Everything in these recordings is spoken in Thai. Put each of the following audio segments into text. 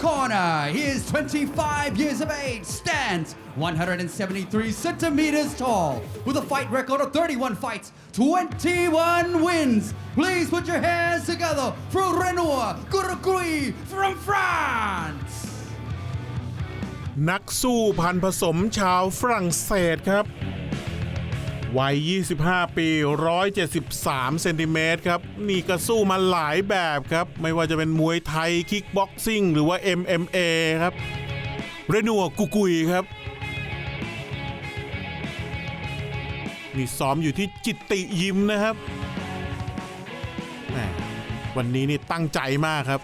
corner, he is 25 years of age, stands 173 centimeters tall, with a fight record of 31 fights, 21 wins. Please put your hands together for Renoir Gurugui from France. นักสู้พันธุ์ผสมชาวฝรั่งเศสครับ วัย 25 ปี 173 เซนติเมตรครับ นี่ก็สู้มาหลายแบบครับ ไม่ว่าจะเป็นมวยไทย คิกบ็อกซิ่ง หรือว่า MMA ครับ เรนัวกุกุยครับ นี่ซ้อมอยู่ที่จิตติยิมนะครับ วันนี้นี่ตั้งใจมากครับ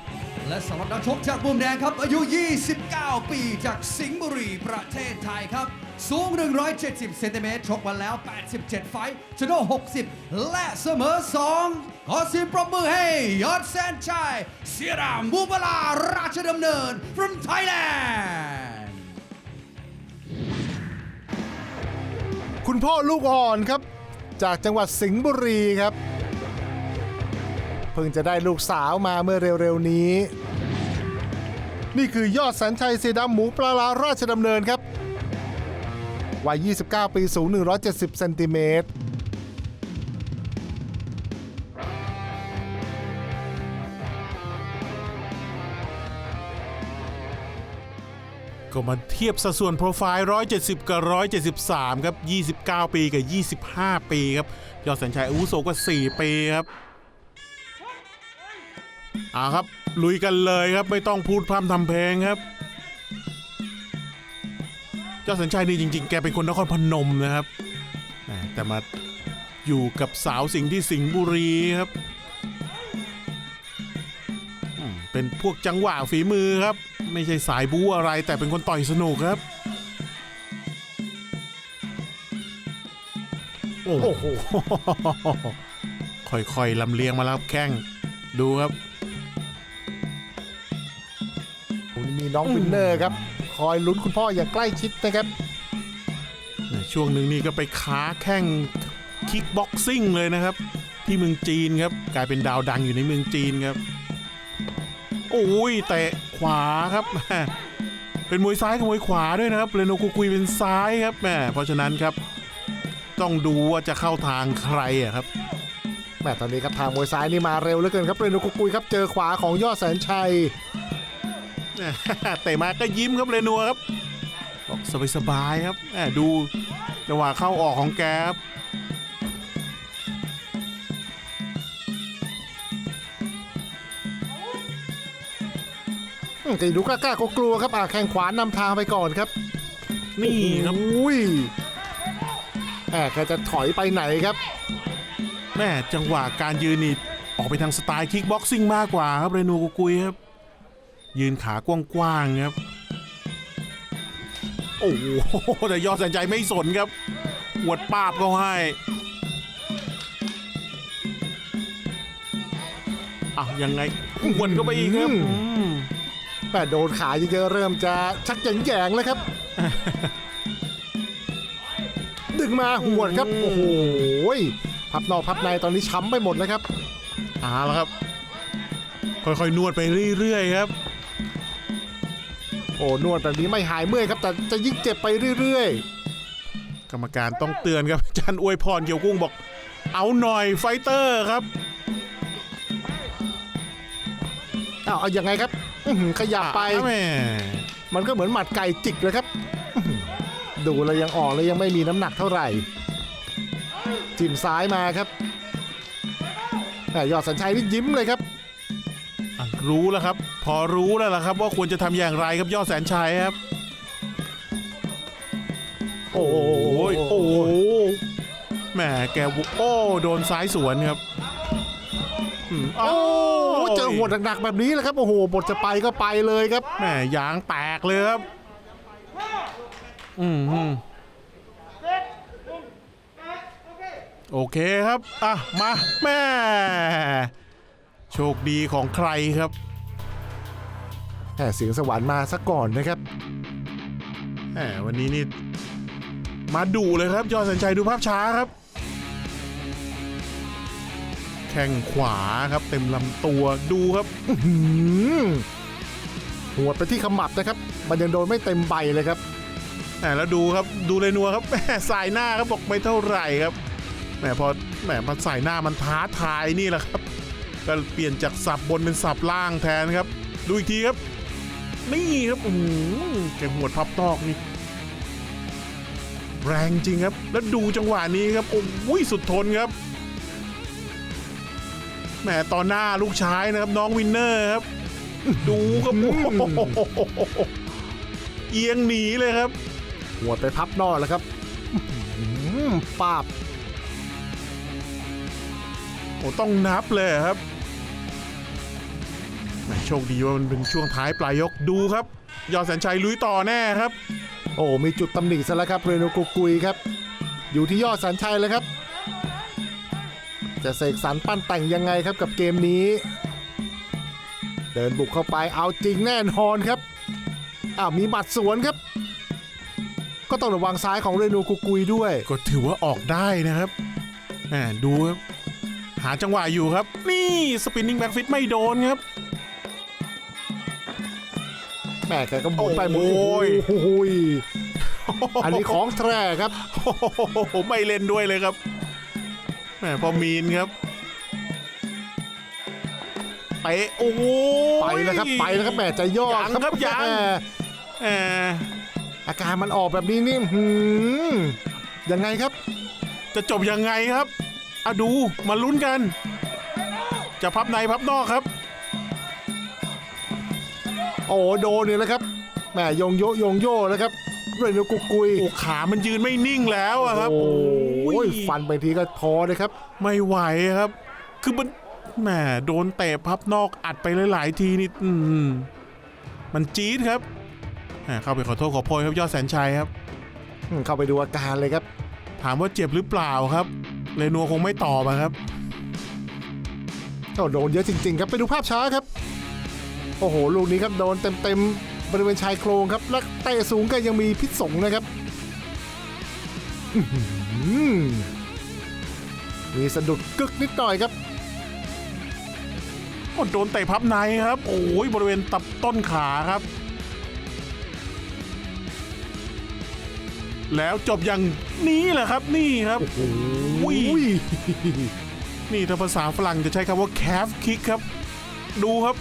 และสำหรับนักชกจากมุมแดงครับ อายุ 29 ปีจากสิงห์บุรีประเทศไทยครับ สูง 170 เซนติเมตร ชกมาแล้ว 87 ไฟชนะ60 และเสมอ 2 ขอเสียงปรบมือให้ยอดแสนชัยเสียรามูบลาราชดำเนิน from Thailand คุณพ่อลูกอ่อนครับ จากจังหวัดสิงห์บุรีครับ เพิ่งจะได้ลูกสาวมาเมื่อเร็วๆนี้ นี่คือยอดแสนชัยเสยดำหมูปลาลาราชดำเนินครับ วัย 29 ปี สูง 170 เซนติเมตร ก็มาเทียบสัดส่วนโปรไฟล์ 170 กับ 173 ครับ 29 ปีกับ 25 ปีครับ ยอดสัญชัยอาวุโสกว่า 4 ปีครับเอาครับ ลุยกันเลยครับ ไม่ต้องพูดพร่ำทำเพลงครับ ยอดสัญชัยนี่จริง ๆ แกเป็นคนนครพนมนะครับ แต่มาอยู่กับสาวสิงห์ที่สิงห์บุรีครับ เป็นพวกจังหวะฝีมือครับ ไม่ใช่สายบู๊อะไร แต่เป็นคนต่อยสนุกครับ โอ้โห ค่อยๆลำเลียงมาแล้วครับแข้ง ดูครับ มีน้องวินเนอร์ครับ คอยลุ้นคุณพ่ออย่างใกล้ชิดนะครับช่วงหนึ่งนี่ก็ไปค้าแข่งคิกบ็อกซิ่งเลยนะครับ ที่เมืองจีนครับ กลายเป็นดาวดังอยู่ในเมืองจีนครับ โอ้ยเตะขวาครับแม่เป็นมวยซ้ายกับมวยขวาด้วยนะครับเรโนกุกุยเป็นซ้ายครับแม่เพราะฉะนั้นครับ ต้องดูว่าจะเข้าทางใครอะครับแม่ตอนนี้ครับทางมวยซ้ายนี่มาเร็วเหลือเกินครับเรนูกุกุยครับเจอขวาของยอดแสนชัย เตะมาก็ยิ้มครับเรนัวครับบอกสบายๆครับแหม่ดูจังหวะเข้าออกของแกครับอืมแกดูกล้าๆกลัวๆครับอ่าแข้งขวานำทางไปก่อนครับ นี่ครับอุ้ยแหมแกจะถอยไปไหนครับ แม่จังหวะการยืนนี่ออกไปทางสไตล์คิกบ็อกซิ่งมากกว่าครับเรนูกุกุยครับ ยืนขากว้างๆครับ โอ้โหแต่ยอดสัญใจไม่สนครับหวดป้าบเขาให้อะยังไงหวดก็ไปอีกครับอืมอืมแต่โดนขาเยอะๆเริ่มจะชักแยงๆแล้วครับ ดึงมาหวดครับ โอ้โหพับนอกพับในตอนนี้ช้ำไปหมดแล้วครับเอาละครับ ค่อยๆนวดไปเรื่อยๆครับ โอ้นวดแบบนี้ไม่หายเมื่อยครับ แต่จะยิ่งเจ็บไปเรื่อยกรรมการต้องเตือนครับอาจารย์อวยพรเกี่ยวกุ้งบอก เอาหน่อยไฟเตอร์ครับๆอ้าวเอาอยัางไงครับอื้อหือขยับไปแม่มันก็เหมือนหมัดไก่จิกเลยครับอื้อหือดูแล้วยังอ่อนแล้วยังไม่มีน้ำหนักเท่าไหร่ จิ้มซ้ายมาครับแต่ยอดสัญชัยนี่ยิ้มเลยครับอะ รู้แล้วครับ พอรู้แล้วล่ะครับ ว่าควรจะทำอย่างไรครับยอดแสนชัยครับ โอ้โหโอ้ยโอ้โหแหมแกวุโอ้โดนซ้ายสวนครับอืมโอ้เจอหัวหนักๆแบบนี้แหละครับโอ้โหบทจะไปก็ไปเลยครับแหมยางแตกเลยครับอืมอืมโอเคครับ อะ มา แม่ โชคดีของใครครับแหมเสียงสวรรค์มาซะก่อนนะครับแหมวันนี้นี่มาดุเลยครับ ยอดสัญชัยดูภาพช้าครับ แข้งขวาครับ เต็มลำตัวดูครับหืมหัวดไปที่ขมับนะครับ มันยังโดนไม่เต็มใบเลยครับแหมแล้วดูครับดูเลยนัวครับแหมสายหน้าครับบอกไม่เท่าไหร่ครับแหมพอแหมพอสายหน้ามันท้าทายนี่แหละครับ ก็เปลี่ยนจากสับบนเป็นสับล่างแทนครับ ดูอีกทีครับ นี่ครับโอ้โหแกหัวดพับตอกนี่แรงจริงครับ แล้วดูจังหวะนี้ครับโอ้ยสุดทนครับแหมตอนหน้าลูกชายนะครับ น้องวินเนอร์ครับ ดูครับโอ้โหเอียงหนีเลยครับ หัวดไปพับนอกแล้วครับอื้อหือปาบโอ้ต้องนับเลยครับ แหมโชคดีว่ามันเป็นช่วงท้ายปลายยกดูครับ ยอดแสนชัยลุยต่อแน่ครับ โอ้มีจุดตำหนิซะแล้วครับเรโนกุกุยครับ อยู่ที่ยอดสันชัยเลยครับ จะเสกสรรปั้นแต่งยังไงครับกับเกมนี้ เดินบุกเข้าไปเอาจริงแน่นอนครับอ้าวมีบัตรสวนครับ ก็ต้องระวังซ้ายของเรโนกุกุยด้วย ก็ถือว่าออกได้นะครับแหมดูครับ หาจังหวะอยู่ครับ นี่สปินนิ่งแบ็กฟิตไม่โดนครับ แม่แกก็หมุนไปหมุนโอ้ยโอ้โหยอันนี้ของแท้ครับโอ้โหไม่เล่นด้วยเลยครับแหมพอมีนครับเตะโอ้โหไปแล้วครับไปแล้วครับแม่จะย่อยังครับยังแม่แหมอาการมันออกแบบนี้นี่หืมยังไงครับ จะจบยังไงครับอะดูมาลุ้นกัน จะพับในพับนอกครับ โอ้โดนเนี่ยแล้วครับแหม่ยงโยยงโยแล้วครับเรโนกุกุยโอ้ขามันยืนไม่นิ่งแล้วอะครับ โอ้ยยฟันไปทีก็พอเลยครับ ไม่ไหวครับ คือมันแหมโดนเตะพับนอกอัดไปหลายๆทีนี่อืมมันจี๊ดครับแหมเข้าไปขอโทษขอโพยครับยอดแสนชัยครับอืมเข้าไปดูอาการเลยครับ ถามว่าเจ็บหรือเปล่าครับเรนัวคงไม่ตอบอะครับโอ้โดนเยอะจริง ๆ ครับไปดูภาพช้าครับ โอ้โห ลูกนี้ครับโดนเต็มๆบริเวณชายโครงครับ และเตะสูงก็ยังมีพิษสงนะครับอื้อหือมีสะดุดกึกนิดหน่อยครับโอ้โดนเตะพับในครับ โอ้ยบริเวณตับต้นขาครับ แล้วจบอย่างนี้แหละครับนี่ครับโอ้ยนี่ถ้าภาษาฝรั่งจะใช้คำว่า calf kick ครับ ดูครับ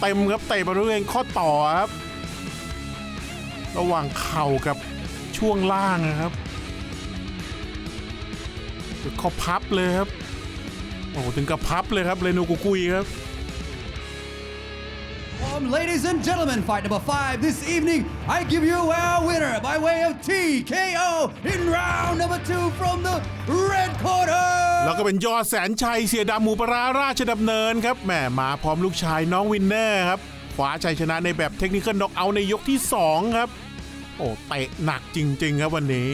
เต็มๆครับเตะบริเวณข้อต่อครับ ระหว่างเข่ากับช่วงล่างนะครับข้อพับเลยครับโอ้ถึงกับพับเลยครับเรนูกุกุยครับ Um, ladies and gentlemen, fight number five this evening. I give you our winner by way of TKO in round number two from the red corner. แล้วก็เป็นยอดแสนชัยเสียดำหมูปลาร้าราชดำเนินครับแหมมาพร้อมลูกชายน้องวินเนอร์ครับคว้าชัยชนะในแบบเทคนิคน็อกเอาท์ในยกที่ 2 ครับ โอ้เตะหนักจริง ๆ ครับวันนี้